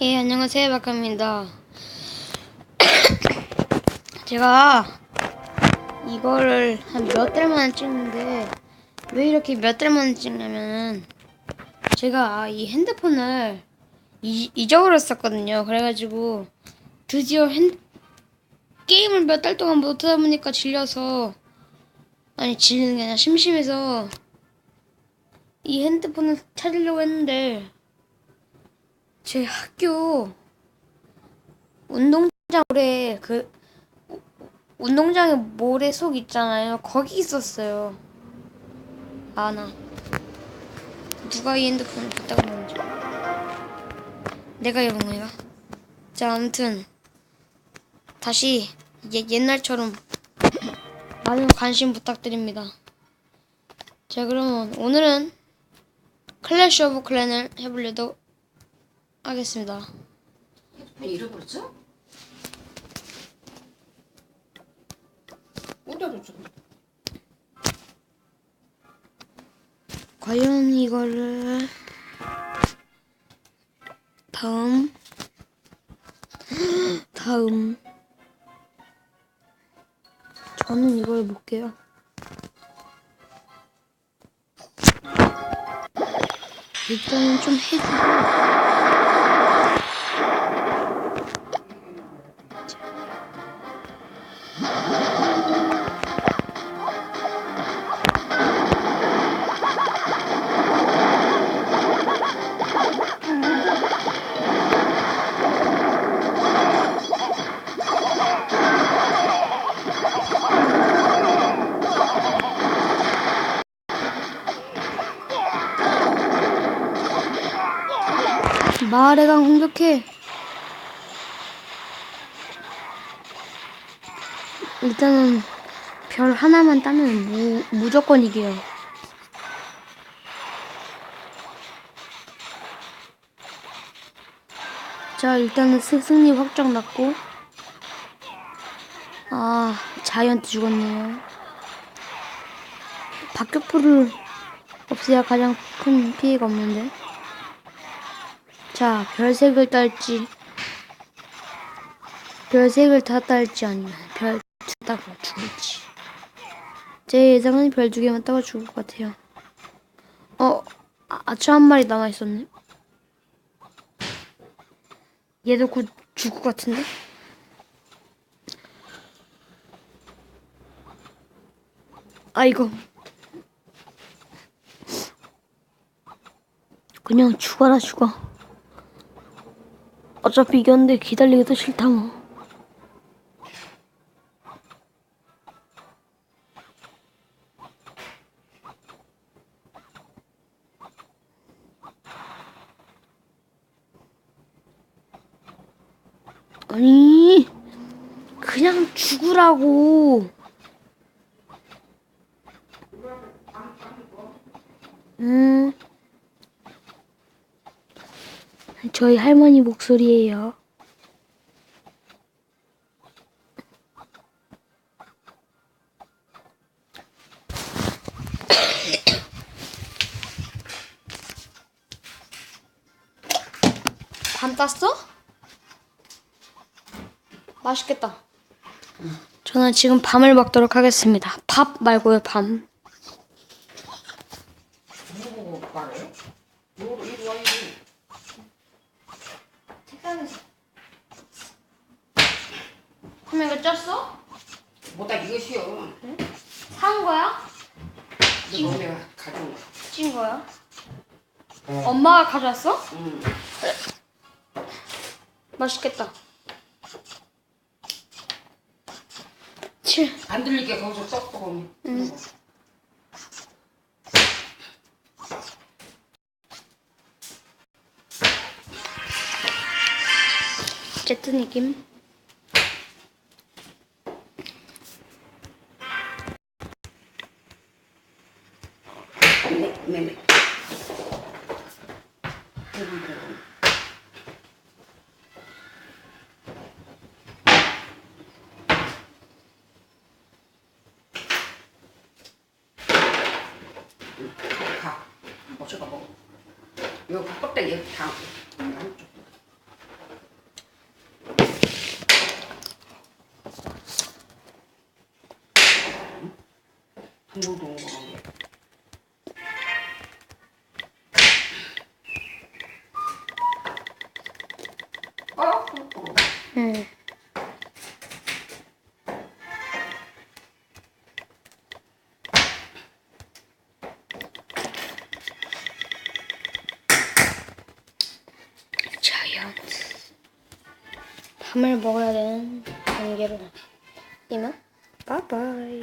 예, 안녕하세요. 박합니다. 제가 이거를 한 몇 달 만에 찍는데 왜 이렇게 몇 달 만에 찍냐면은 제가 이 핸드폰을 이, 잊어버렸었거든요. 그래가지고 드디어 핸 게임을 몇 달 동안 못하다 보니까 질려서 아니 질리는 게 아니라 심심해서 이 핸드폰을 찾으려고 했는데 제 학교 운동장 모래 그 우- 운동장에 모래 속 있잖아요. 거기 있었어요. 아 나 누가 이 핸드폰을 갖다 놓은지 내가 이런 거야. 자 아무튼 다시 예, 옛날처럼 많은 관심 부탁드립니다. 자 그러면 오늘은 클래시 오브 클랜을 해보려도 하겠습니다. 왜 잃어버렸어? 어디다 과연 이거를 다음 다음 저는 이걸 볼게요. 일단은 좀 해주고 마을의 강 공격해. 일단은 별 하나만 따면 무, 무조건 이겨요. 자, 일단은 스- 승리 확정 났고. 아, 자이언트 죽었네요. 박격포를 없애야 가장 큰 피해가 없는데. 자, 별색을 딸지, 별색을 다 딸지 아니면 별 두 따고 죽을지. 제 예상은 별 두 개만 따고 죽을 것 같아요. 어, 아, 아차 한 마리 남아 있었네. 얘도 곧 죽을 것 같은데? 아이고. 그냥 죽어라 죽어. 어차피 이겼는데 기다리기도 싫다 뭐. 아니 그냥 죽으라고. 음. 저희 할머니 목소리예요. 밤 땄어? 맛있겠다. 저는 지금 밤을 먹도록 하겠습니다. 밥 말고요, 밤. 책상에서. 그럼 이거 쪘어? 뭐다 이것이요. 산 거야? 이거 내가 가져온 거. 찐 거야? 엄마가 가져왔어? 응. 맛있겠다. 칠. 안 들리게 거기서 썩고 응. 어쨌든 이김. 네, 네, 네. 가. 어쩌가 먹어. 요 껍데기 다 안쪽. 한국도 온 거라고. 밤을 먹어야 되는 관계로 이만 바이바이